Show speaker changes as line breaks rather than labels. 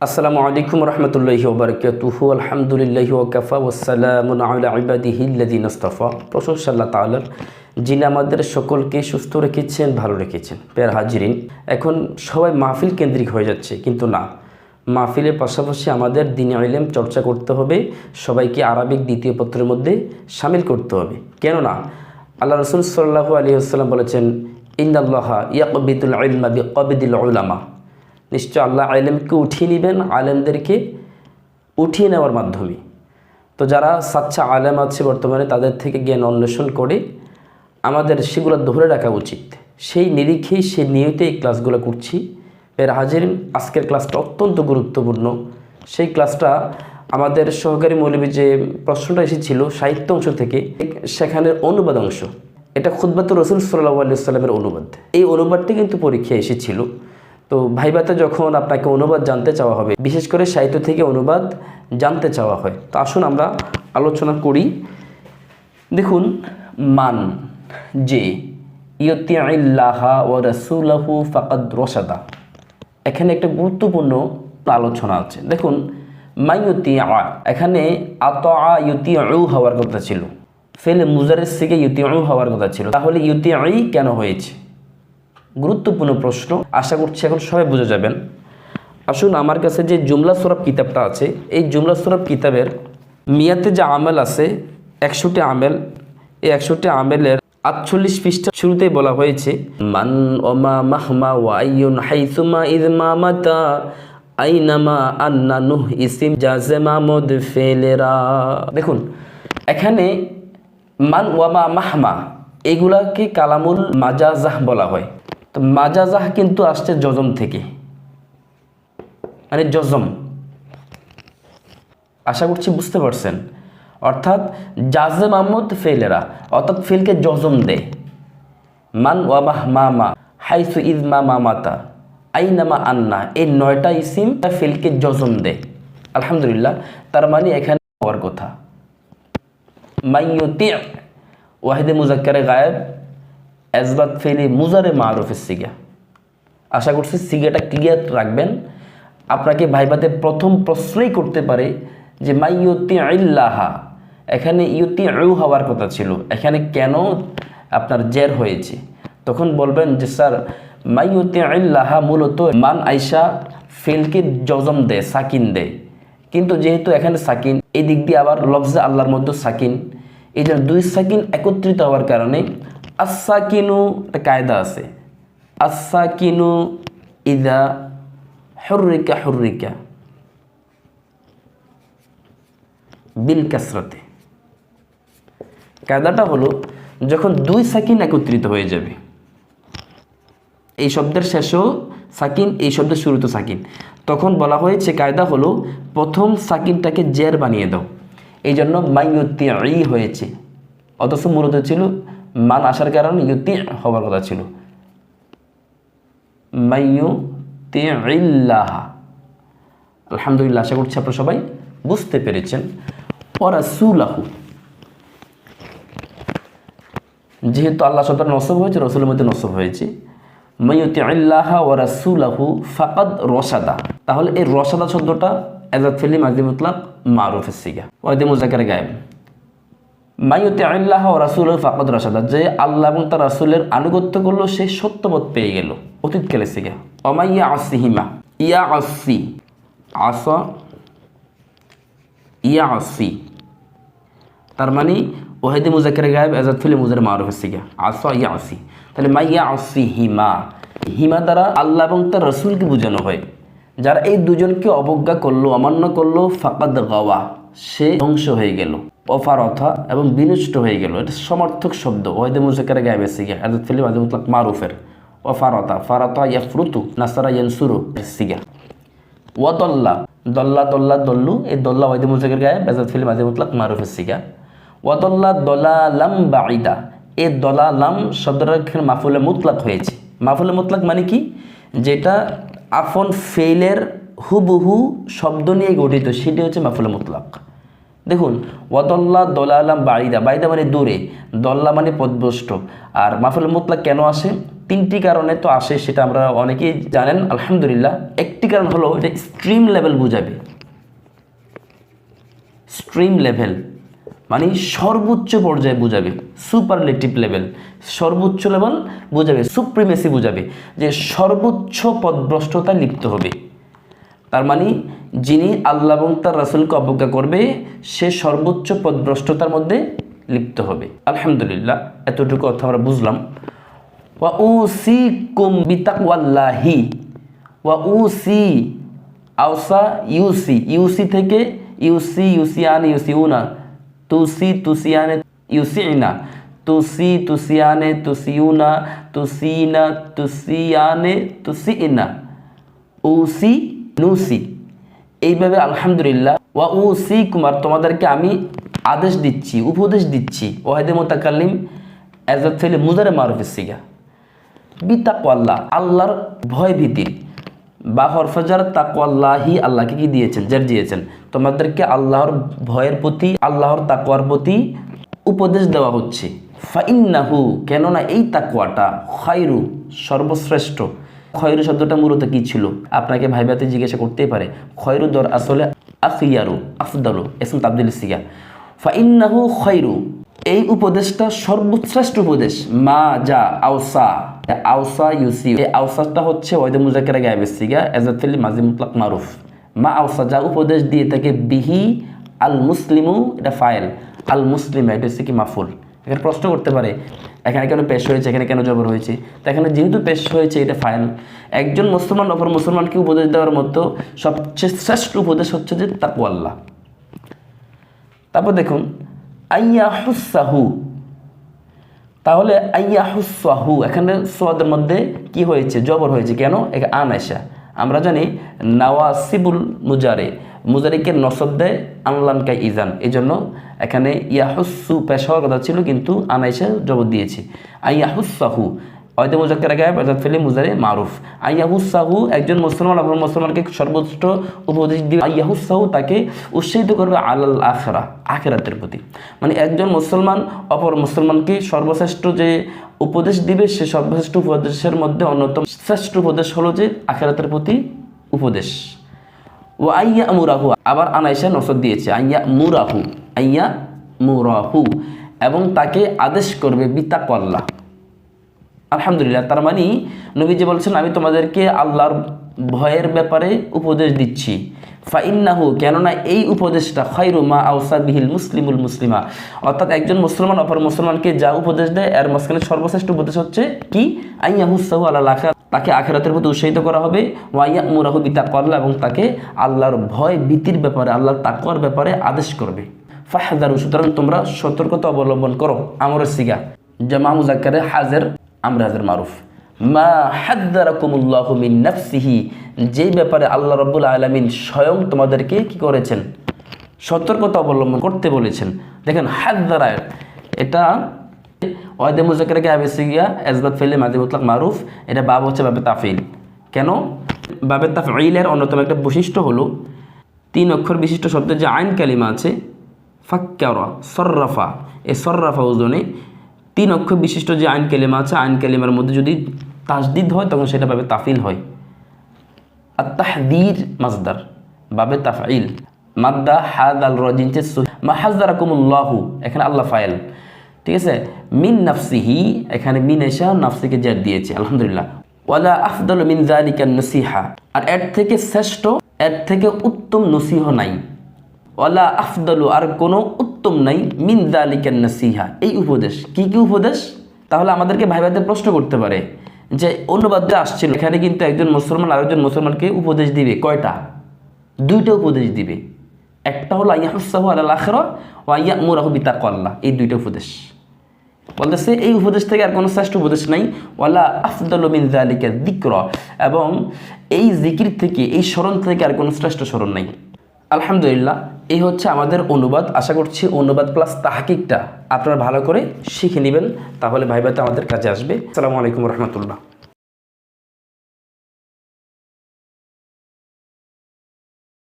আসসালামু আলাইকুম রহমতুল্লাহি ওবরকাতুহু। আলহামদুলিল্লাহি ওকাফা ওসালামুন আলা ইবাদিহিল্লাদিন আস্তফা। প্রশংসা আল্লাহ তাআলার, যিনি আমাদের সকলকে সুস্থ রেখেছেন, ভালো রেখেছেন। পেয়ার হাজিরিন, এখন সবাই মাহফিল কেন্দ্রিক হয়ে যাচ্ছে, কিন্তু না। মাহফিলের পাশাপাশি আমাদের দিনে ইলেম চর্চা করতে হবে, সবাইকে আরবিক দ্বিতীয় পত্রের মধ্যে সামিল করতে হবে। কেননা আল্লাহ রসুল সাল্লাহ আলী আসসালাম বলেছেন ইন্দাল্লাহ ইয়াকবিদুল ইলমা বি কবিদুল উলামা। নিশ্চয় আল্লাহ আলেমকে উঠিয়ে নেবেন, আলেমদেরকে উঠিয়ে নেওয়ার মাধ্যমে। তো যারা সাচ্চা আলেম আছে বর্তমানে, তাদের থেকে জ্ঞান অন্বেষণ করে আমাদের সেগুলো ধরে রাখা উচিত। সেই নিরিখেই, সেই নিয়তে এই ক্লাসগুলো করছি। এর হাজির আজকের ক্লাসটা অত্যন্ত গুরুত্বপূর্ণ। সেই ক্লাসটা আমাদের সহকারী মৌলবী যে প্রশ্নটা এসেছিল সাহিত্য অংশ থেকে সেখানের অনুবাদ অংশ। এটা খুদ্বাত রসুল সাল্লাহ আলি সাল্লামের অনুবাদ। এই অনুবাদটি কিন্তু পরীক্ষায় এসেছিল। তো ভাইবাতে যখন আপনাকে অনুবাদ জানতে চাওয়া হবে, বিশেষ করে সাহিত্য থেকে অনুবাদ জানতে চাওয়া হয়, তো আসুন আমরা আলোচনা করি। দেখুন, মান, যে ইয়তিয়াল্লাহা ও রসুলাহু ফাকাদ রসাদা এখানে একটা গুরুত্বপূর্ণ আলোচনা আছে। দেখুন মাইয়তি আ এখানে আত আ ইউতি হওয়ার কথা ছিল। ফেলে মুজারের থেকে ইউতি হওয়ার কথা ছিল। তাহলে ইউতি কেন হয়েছে? গুরুত্বপূর্ণ প্রশ্ন। আশা করছি এখন সবাই বুঝে যাবেন। আসুন আমার কাছে যে জুমলা সরব কিতাবটা আছে, এই জুমলা সরব কিতাবের মিয়াতে যে আমেল আছে, একশোটি আমেল, এই একশোটি আমেলের আটচল্লিশ পৃষ্ঠা শুরুতেই বলা হয়েছে, মান ওমা মাহমা ওয়াইয়ুন হাইসুমা ইজমা মাতা আইনামা আন্না ইসিম জাজেমা মদ ফেলেরা দেখুন, এখানে মান ওয়ামা মাহমা এগুলাকে কালামুল মাজাজাহ বলা হয়। তো মাজাজাহ কিন্তু আসছে জজম থেকে। মানে জজম আশা করছি বুঝতে পারছেন। অর্থাৎ জাজে মাহমুদ ফেলেরা, অর্থাৎ ফেলকে জজম দে। মান ওয়াবাহ মা মা, হাইসু ইজ মা মা মাতা আইনামা আন্না, এই নয়টা ইসিম ফেলকে জজম দে। আলহামদুলিল্লাহ, তার মানে এখানে হওয়ার কথা। মাইয়তি ওয়াহিদে মুজাক্কারে গায়েব এজবাত ফেলি মুজারে মারুফের সিগা। আশা করছি সিগাটা ক্লিয়ার রাখবেন। আপনাকে ভাইবাতে প্রথম প্রশ্নই করতে পারে যে, মাই ইয়তি আল্লাহা এখানে ইয়তি আউ হওয়ার কথা ছিল। এখানে কেন আপনার জের হয়েছে? তখন বলবেন যে, স্যার, মাই ইয়তি আল্লাহা মূলত মান আইসা ফেলকে জজম দে, সাকিন দে। কিন্তু যেহেতু এখানে সাকিন এই দিক দিয়ে আবার লফজে আল্লাহর মধ্যে সাকিন এই জন্য দুই সাকিন একত্রিত হওয়ার কারণে আসাকিনু একটা কায়দা আছে। আসাকিনু ইদা হর্রিকা হর্রিকা। বিল কাসরাতে। কায়দাটা হলো যখন দুই সাকিন একত্রিত হয়ে যাবে। এই শব্দের শেষেও সাকিন, এই শব্দের শুরুতে সাকিন। তখন বলা হয়েছে কায়দা হলো প্রথম সাকিনটাকে জের বানিয়ে দাও। এই জন্য মাইয়ুতি হয়েছে। অথচ মূলত ছিল মান আসার কারণে ইউতি হবার কথা ছিল। আলহামদুলিল্লাহ, আশা করছি আপনারা সবাই বুঝতে পেরেছেন। ওরাসুলাহু যেহেতু আল্লাহ শব্দ নসব হয়েছে, রসুলের মধ্যে নসব হয়েছে। মাইয়তি আল্লাহ ও রাসুলাহু ফাকাদ রসাদা। তাহলে এই রসাদা শব্দটা এজাদ ফেলি মাজিমুতলাক মারুফের সিগা। ওয়াইদে মুজাকের গায়েব। মাইয়তে আল্লাহ রাসুল ফাকদ রাসাদা যে আল্লাহ এবং তার রাসুলের আনুগত্য করল, সে সত্যবোধ পেয়ে গেল। অতীতকালে সিগা অমাইয়া আসিহিমা ইয়া আসি আস ইয়া আসি তার মানে ওহেদি মুজাকের গায়েব এজাদ ফিলে মুজার মারুফের সিগা আস ইয়া আসি তাহলে মাইয়া আসি হিমা হিমা দ্বারা আল্লাহ এবং তার রসুলকে বোঝানো হয়। যারা এই দুজনকে অবজ্ঞা করল, অমান্য করল, ফাকাদ গাওয়া, সে ধ্বংস হয়ে গেল। অফারথা এবং বিনষ্ট হয়ে গেল। এটা সমর্থক শব্দ। ওয়াইদে মুজাকারে গায়ে বেসে গিয়া। আজাদ ফিলি মাঝে মুতলাক মারুফের অফারতা। ফারতা ইয়াফরুতু নাসারা ইয়ানসুরু সিগা ওয়াদল্লা দল্লা। দল্লা, দল্লু এই দল্লা ওয়াইদে মুজাকের গায়ে বেজাদ ফিলি মাঝে মুতলাক মারুফের সিগা ওয়াদল্লা দলালাম বাঈদা। এই দলালাম শব্দটা এখানে মাফুলে মুতলাক হয়েছে। মাফুলে মুতলাক মানে কি? যেটা আফন ফেইলের হুবহু শব্দ নিয়ে গঠিত। সেটি হচ্ছে মাফুলে মুতলাক। দেখুন, ওয়াদল্লা দলালাম বাড়িদা বাড়িদা মানে দূরে, দল্লা মানে পদভষ্ট আর মাফুল মুতলাক কেন আসে? তিনটি কারণে তো আসে, সেটা আমরা অনেকেই জানেন, আলহামদুলিল্লাহ। একটি কারণ হলো এটা স্ট্রিম লেভেল বোঝাবে। স্ট্রিম লেভেল মানে সর্বোচ্চ পর্যায়ে বোঝাবে সুপারলেটিভ লেভেল সর্বোচ্চ লেভেল বোঝাবে সুপ্রিমেসি বোঝাবে, যে সর্বোচ্চ পদভ্রষ্টতা লিপ্ত হবে। তার মানে যিনি আল্লাহ এবং তার রাসুলকে অবজ্ঞা করবে, সে সর্বোচ্চ পদভ্রষ্টতার মধ্যে লিপ্ত হবে। আলহামদুলিল্লাহ, এতটুকু কথা আমরা বুঝলাম। ওয়া উ সি কুম বিতাকওয়াল্লাহি, ওয়া উ সি আওসা, ইউসি ইউসি থেকে ইউসি, ইউসিয়ান, ইউসিউনা, তুসি, তুসিয়ানে ইউসিনা তুসি, তুসিয়ানে, তুসিউনা, তুসিনা, তুসিয়ানে তুসিনা উসি নুসি। এইভাবে আলহামদুলিল্লাহ, ওয়া উ সি কুমার তোমাদেরকে আমি আদেশ দিচ্ছি, উপদেশ দিচ্ছি, ওয়াহেদে মোতাকাল্লিম এজাত ফেলে মুজারে মারুফের সিগা। বিতাকওয়াল্লাহ, আল্লাহর ভয় ভীতির বা হরফাজার তাকওয়াল্লাহি, আল্লাহকে কি দিয়েছেন? যার দিয়েছেন। তোমাদেরকে আল্লাহর ভয়ের প্রতি, আল্লাহর তাকওয়ার প্রতি উপদেশ দেওয়া হচ্ছে। ফাইন্নাহু, কেননা এই তাকওয়াটা খয়রু, সর্বশ্রেষ্ঠ। খয়রু শব্দটা মূলত কি ছিল? আপনাকে ভাইবাতে জিজ্ঞাসা করতেই পারে। খয়রু দর আসলে আফিয়ারু আফদালু এসম তাবদিল সিগা। ফাইন্নাহু খয়রু, এই উপদেশটা সর্বশ্রেষ্ঠ উপদেশ। মা যা আউসা আউসা ইউসি, এই আউসাটা হচ্ছে ওয়াইদে মুজাকেরা গায়েবের সিগা, এজাতলি মাজি মুতলাক মারুফ। মা আউসা যা উপদেশ দিয়ে থাকে, বিহি আল মুসলিমু, এটা ফাইল। আল মুসলিম, এটা হচ্ছে কি মাফুল। এখানে প্রশ্ন করতে পারে এখানে কেন পেশ হয়েছে, এখানে কেন জবর হয়েছে? তো এখানে যেহেতু পেশ হয়েছে, এটা ফাইল একজন মুসলমান, অপর মুসলমানকে উপদেশ দেওয়ার মতো সবচেয়ে শ্রেষ্ঠ উপদেশ হচ্ছে যে তাকু আল্লাহ। তারপর দেখুন, আইয়া হুসাহু। তাহলে আইয়া হুসাহু, এখানে সোয়াদের মধ্যে কি হয়েছে? জবর হয়েছে। কেন? একে আনাইসা আমরা জানি নাওয়াসিবুল মুজারে। মুজারিকে নসব দেয় আনলানকা ইজান। এই জন্য এখানে ইয়াহুসু পেশ হওয়ার কথা ছিল, কিন্তু আনাইসা জবর দিয়েছি। আইয়াহুসাহু অয়দে মুজাক্কের গায়েব অর্থাৎ ফেলে মুজারে মারুফ। আইয়াহুসাহু একজন মুসলমান, অপর মুসলমানকে সর্বোচ্চ উপদেশ দিয়ে আইয়াহুসাহু তাকে উৎসাহিত করবে আলাল আখরা, আখেরাতের প্রতি। মানে একজন মুসলমান, অপর মুসলমানকে সর্বশ্রেষ্ঠ যে উপদেশ দিবে, সে সর্বশ্রেষ্ঠ উপদেশের মধ্যে অন্যতম। শ্রেষ্ঠ উপদেশ হলো যে আখেরাতের প্রতি উপদেশ। ও আইয়া মুরাহু, আবার আনাইসা নসর দিয়েছে, আইয়া মুরাহু আইয়া মুরাহু, এবং তাকে আদেশ করবে বিতাকল্লা আলহামদুলিল্লাহ, তার মানে নবীজি বলছেন, আমি তোমাদেরকে আল্লাহর ভয়ের ব্যাপারে উপদেশ দিচ্ছি। ফাইন্নাহু, কেননা এই উপদেশটা খৈরু মা আউসা বিহিল মুসলিমুল মুসলিমা। অর্থাৎ একজন মুসলমান অপর মুসলমানকে যা উপদেশ দেয়, এর মাঝখানে সর্বশ্রেষ্ঠ উপদেশ হচ্ছে কি? আইয়াহুসাহু আল্লাহ তাকে আখেরাতের প্রতি উৎসাহিত করা হবে। ওয়াইয়া মুরাহু করলা এবং তাকে আল্লাহর ভয়, ভীতির ব্যাপারে, আল্লাহর তাকুয়ার ব্যাপারে আদেশ করবে। ফাহাদারু, সুতরাং তোমরা সতর্কতা অবলম্বন করো। আমরের সিগা, জামা মুজাক্কারে হাজের আমরাজের মারুফ। মা হাদ্দারাকুমুল্লাহু মিন নাফসিহি, যেই ব্যাপারে আল্লাহ রব্বুল আলামিন স্বয়ং তোমাদেরকে কি করেছেন? সতর্কতা অবলম্বন করতে বলেছেন। দেখেন হাদ্দারায় এটা ওয়াদে মুজাকেরাকে আবেসি গিয়া এজবাত ফেলে মাদি মুতলাক মারুফ। এটা বাব হচ্ছে বাবে তাফিল কেন? বাবে তাফিলের অন্যতম একটা বৈশিষ্ট্য হলো তিন অক্ষর বিশিষ্ট শব্দের যে আইন কালিমা আছে, ফাক্কারা, সর্রাফা। এই সর্রাফা ওজনে তিন অক্ষর বিশিষ্ট যে আইন কেলেমা আছে, আইন কেলেমার মধ্যে যদি তাসদিদ হয়, তখন সেটা বাবে তাফিল হয়। আর তাহদির মাজদার বাবে তাফাইল। মাদ্দা হাদ আল রজিনচে মা হাজদারাকুমুল্লাহু এখানে আল্লাহ ফাইল ঠিক আছে? মিন নাফসিহি, এখানে মিন এসা নাফসিকে জেদ দিয়েছে, আলহামদুলিল্লাহ। ওয়ালা আফদল মিন জালিকা নসিহা। আর এর থেকে শ্রেষ্ঠ, এর থেকে উত্তম নসিহ নাই। ওয়ালা আফদলু, আর কোনো উত্তম নাই মিন দালিকান নাসিহা। এই উপদেশ, কি কি উপদেশ? তাহলে আমাদেরকে ভাই ভাইদের প্রশ্ন করতে পারে। যে অনুবাদটা আসছিল, এখানে কিন্তু একজন মুসলমান, আরেকজন মুসলমানকে উপদেশ দিবে। কয়টা? দুইটা উপদেশ দিবে। একটা হলো আইয়া হুসাহু আল্লাহ আখরা ও আইয়া মুরাহু বিতা কল্লা এই দুইটা উপদেশ। বলতেছে, এই উপদেশ থেকে আর কোনো শ্রেষ্ঠ উপদেশ নাই। ওয়ালা আফদল মিন জালিকা দিক্র এবং এই জিকির থেকে, এই স্মরণ থেকে আর কোনো শ্রেষ্ঠ স্মরণ নাই। আলহামদুলিল্লাহ, এই হচ্ছে আমাদের অনুবাদ। আশা করছি অনুবাদ প্লাস তাহাকিকটা আপনারা ভালো করে শিখে নেবেন। তাহলে ভাইবাতে আমাদের কাজে আসবে। আসসালামু আলাইকুম রহমতুল্লাহ।